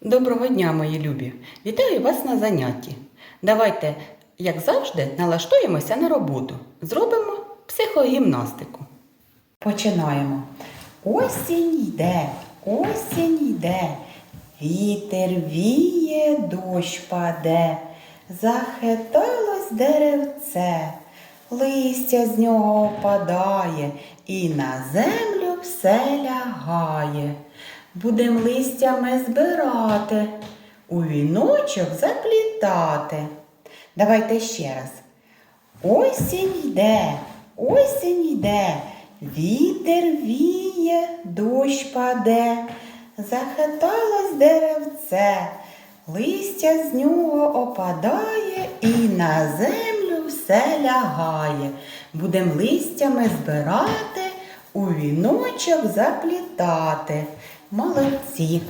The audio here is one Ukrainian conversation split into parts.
Доброго дня, мої любі! Вітаю вас на занятті. Давайте, як завжди, налаштуємося на роботу. Зробимо психогімнастику. Починаємо. Осінь йде, осінь йде, вітер віє, дощ паде, захиталось деревце, листя з нього опадає, і на землю все лягає. Будем листями збирати, у віночок заплітати. Давайте ще раз. Осінь йде, осінь йде, вітер віє, дощ паде, захиталось деревце, листя з нього опадає і на землю все лягає. Будем листями збирати, у віночок заплітати. Молодці!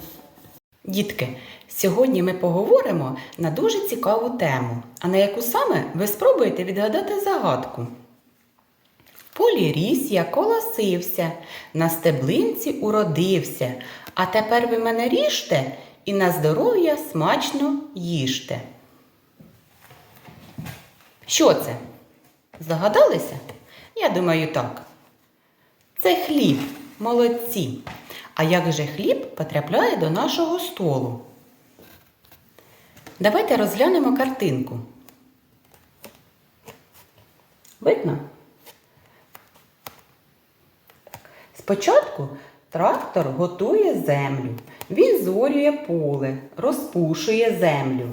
Дітки, сьогодні ми поговоримо на дуже цікаву тему, а на яку саме ви спробуєте відгадати загадку. В полі ріс я колосився, на стеблинці уродився, а тепер ви мене ріжте і на здоров'я смачно їжте. Що це? Здогадалися? Я думаю, так. Це хліб, молодці. А як же хліб потрапляє до нашого столу? Давайте розглянемо картинку. Видно? Спочатку трактор готує землю, він зорює поле, розпушує землю.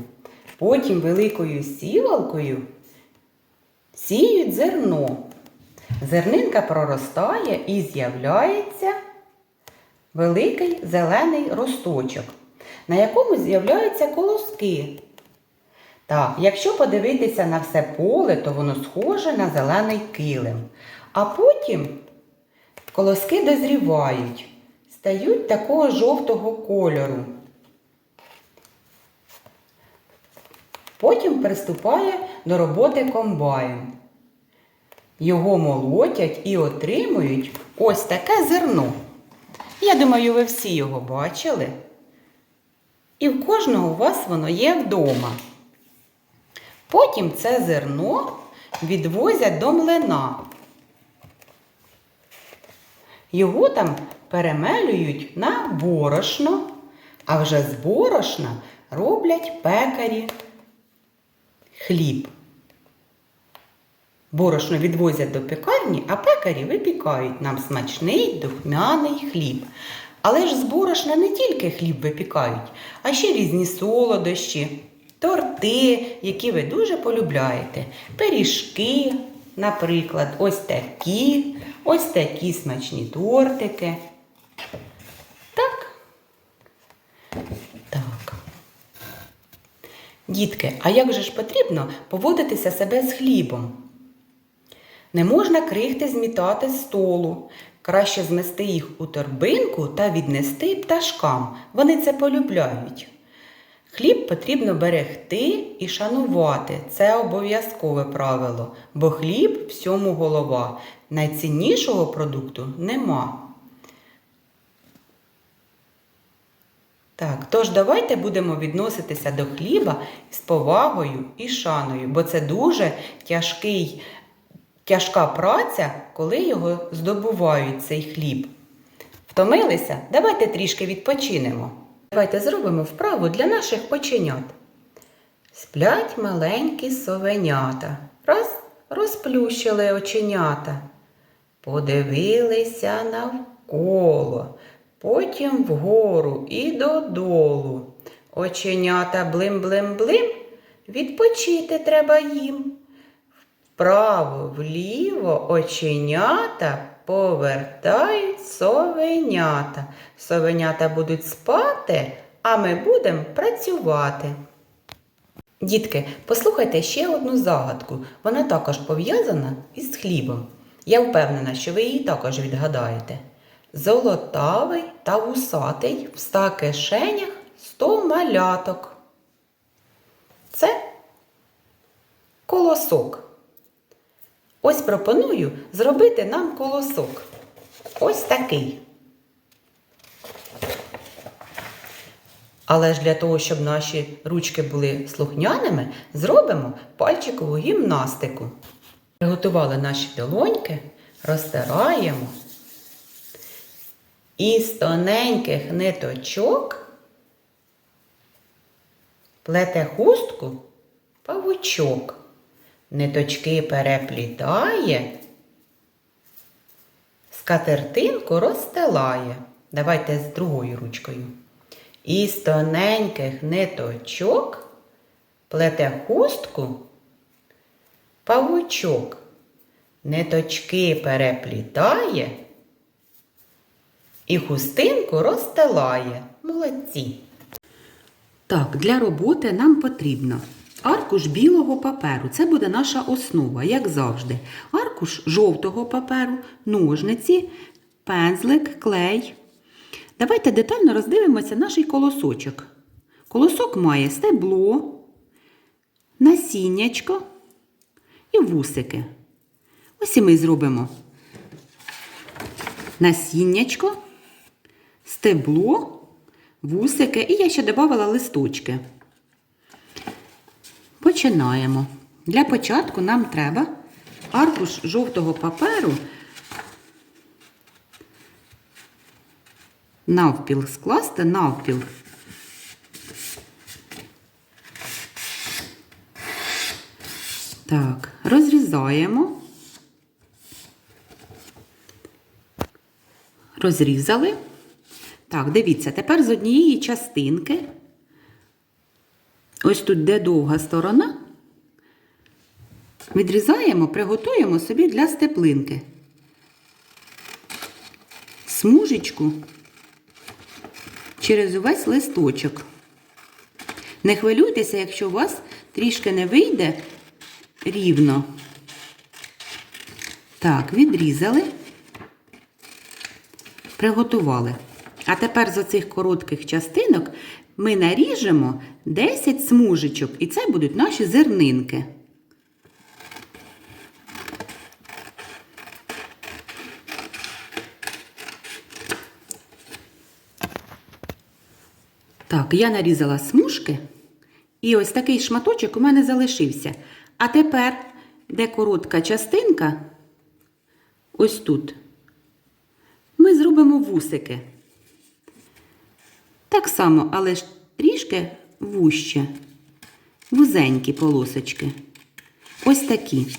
Потім великою сівалкою сіють зерно. Зернинка проростає і з'являється великий зелений росточок, на якому з'являються колоски. Так, якщо подивитися на все поле, то воно схоже на зелений килим. А потім колоски дозрівають, стають такого жовтого кольору. Потім приступає до роботи комбайн. Його молотять і отримують ось таке зерно. Я думаю, ви всі його бачили. І в кожного у вас воно є вдома. Потім це зерно відвозять до млина. Його там перемелюють на борошно, а вже з борошна роблять пекарі хліб. Борошно відвозять до пекарні, а пекарі випікають нам смачний духмяний хліб. Але ж з борошна не тільки хліб випікають, а ще різні солодощі, торти, які ви дуже полюбляєте. Пиріжки, наприклад, ось такі, ось такі смачні тортики. Так. Так. Дітки, а як же ж потрібно поводитися себе з хлібом? Не можна крихти змітати з столу. Краще змести їх у торбинку та віднести пташкам. Вони це полюбляють. Хліб потрібно берегти і шанувати. Це обов'язкове правило, бо хліб всьому голова. Найціннішого продукту нема. Так, тож давайте будемо відноситися до хліба з повагою і шаною, бо це дуже тяжкий Тяжка праця, коли його здобувають цей хліб. Втомилися? Давайте трішки відпочинемо. Давайте зробимо вправу для наших оченят. Сплять маленькі совенята. Раз розплющили оченята. Подивилися навколо, потім вгору і додолу. Оченята блим-блим-блим, відпочити треба їм. Вправо, вліво оченята повертають совенята. Совенята будуть спати, а ми будемо працювати. Дітки, послухайте ще одну загадку. Вона також пов'язана із хлібом. Я впевнена, що ви її також відгадаєте. Золотавий та вусатий в ста кишенях сто маляток. Це колосок. Ось пропоную зробити нам колосок. Ось такий. Але ж для того, щоб наші ручки були слухняними, зробимо пальчикову гімнастику. Приготували наші долоньки, розтираємо. Із тоненьких ниточок плете хустку павучок. Ниточки переплітає, скатертинку розстилає. Давайте з другою ручкою. Із тоненьких ниточок плете хустку павучок. Ниточки переплітає і хустинку розстилає. Молодці. Так, для роботи нам потрібно аркуш білого паперу. Це буде наша основа, як завжди. Аркуш жовтого паперу, ножниці, пензлик, клей. Давайте детально роздивимося наш колосочок. Колосок має стебло, насіннячко і вусики. Ось і ми зробимо насіннячко, стебло, вусики і я ще додавала листочки. Починаємо. Для початку нам треба аркуш жовтого паперу навпіл скласти навпіл. Так, розрізаємо. Розрізали. Так, дивіться, тепер з однієї частинки, ось тут де довга сторона, відрізаємо, приготуємо собі для степлинки. Смужечку через увесь листочок. Не хвилюйтеся, якщо у вас трішки не вийде рівно. Так, відрізали, приготували. А тепер з оцих коротких частинок ми наріжемо 10 смужечок, і це будуть наші зернинки. Так, я нарізала смужки, і ось такий шматочок у мене залишився. А тепер, де коротка частинка, ось тут, ми зробимо вусики. Так само, але ж трішки вужче, вузенькі полосочки. Ось такі.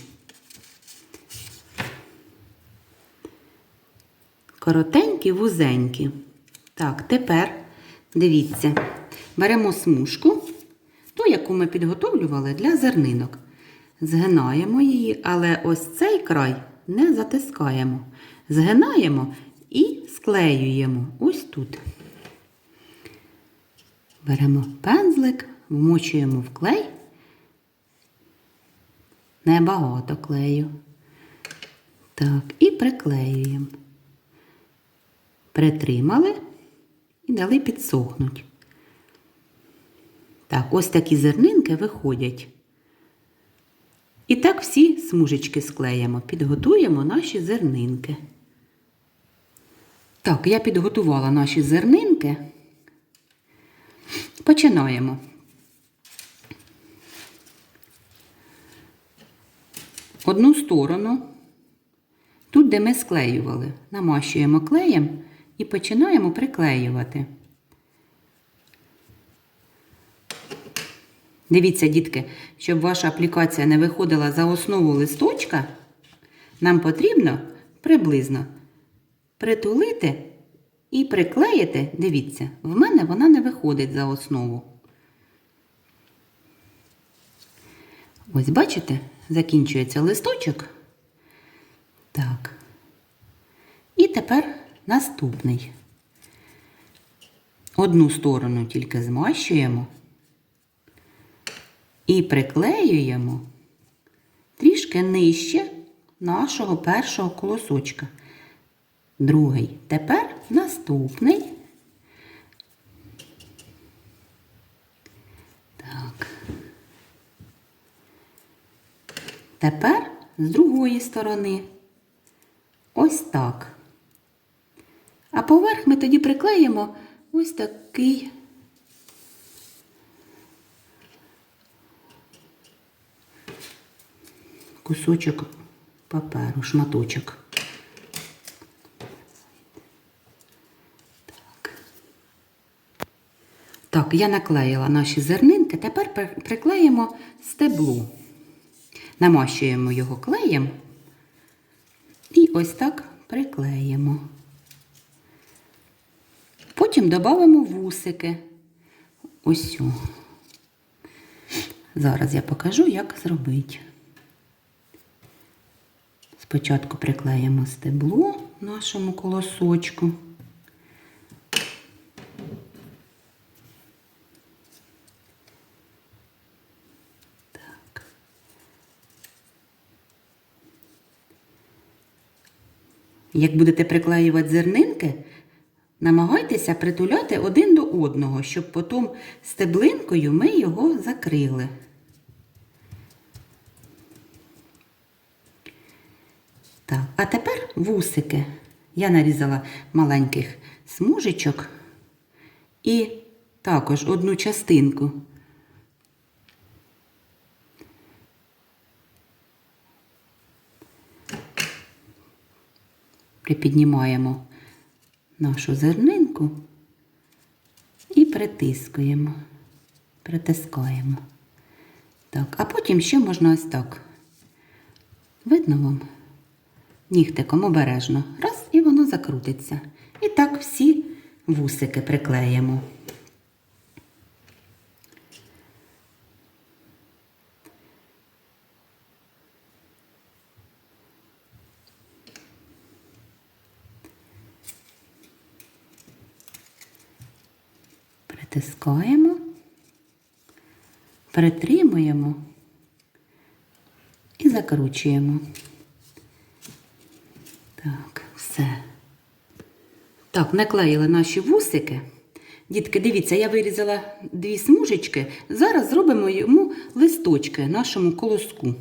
Коротенькі, вузенькі. Так, тепер дивіться, беремо смужку, ту, яку ми підготовлювали для зернинок. Згинаємо її, але ось цей край не затискаємо. Згинаємо і склеюємо ось тут. Беремо пензлик, вмочуємо в клей. Небагато клею. Так, і приклеюємо. Притримали і дали підсохнуть. Так, ось такі зернинки виходять. І так всі смужечки склеїмо, підготуємо наші зернинки. Так, я підготувала наші зернинки. Починаємо. Одну сторону, тут, де ми склеювали, намащуємо клеєм і починаємо приклеювати. Дивіться, дітки, щоб ваша аплікація не виходила за основу листочка, нам потрібно приблизно притулити і приклеїти, дивіться, в мене вона не виходить за основу. Ось, бачите, закінчується листочок. Так. І тепер наступний. Одну сторону тільки змащуємо і приклеюємо трішки нижче нашого першого колосочка другий. Тепер наступний. Так. Тепер з другої сторони. Ось так. А поверх ми тоді приклеїмо ось такий. Кусочок паперу, шматочок. Так, я наклеїла наші зернинки, тепер приклеїмо стебло. Намащуємо його клеєм і ось так приклеїмо. Потім додамо вусики. Ось. Зараз я покажу, як зробити. Спочатку приклеїмо стебло нашому колосочку. Як будете приклеювати зернинки, намагайтеся притуляти один до одного, щоб потім стеблинкою ми його закрили. Так, а тепер вусики. Я нарізала маленьких смужечок і також одну частинку. Припіднімаємо нашу зернинку і притискуємо, притискаємо. Так, а потім ще можна ось так. Видно вам? Нігтиком обережно. Раз, і воно закрутиться. І так всі вусики приклеїмо. Притискаємо, притримуємо і закручуємо. Так, все. Так, наклеїли наші вусики. Дітки, дивіться, я вирізала дві смужечки. Зараз зробимо йому листочки нашому колоску.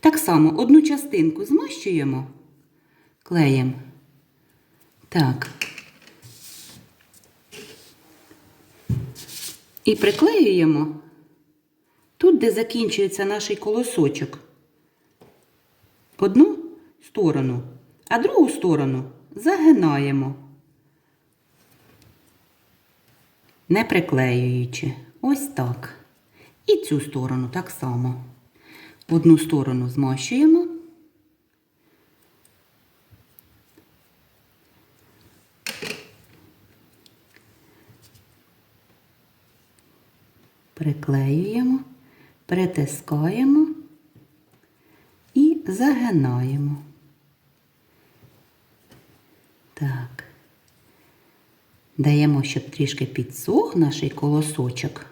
Так само одну частинку змащуємо клеєм. Так. І приклеюємо тут, де закінчується наш колосочок. Одну сторону, а другу сторону загинаємо, не приклеюючи. Ось так. І цю сторону так само. Одну сторону змащуємо. Приклеюємо, притискаємо і загинаємо. Так. Даємо, щоб трішки підсох наш колосочок.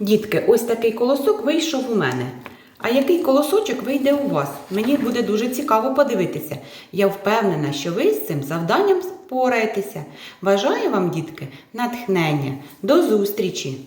Дітки, ось такий колосок вийшов у мене. А який колосочок вийде у вас? Мені буде дуже цікаво подивитися. Я впевнена, що ви з цим завданням спораєтеся. Бажаю вам, дітки, натхнення. До зустрічі!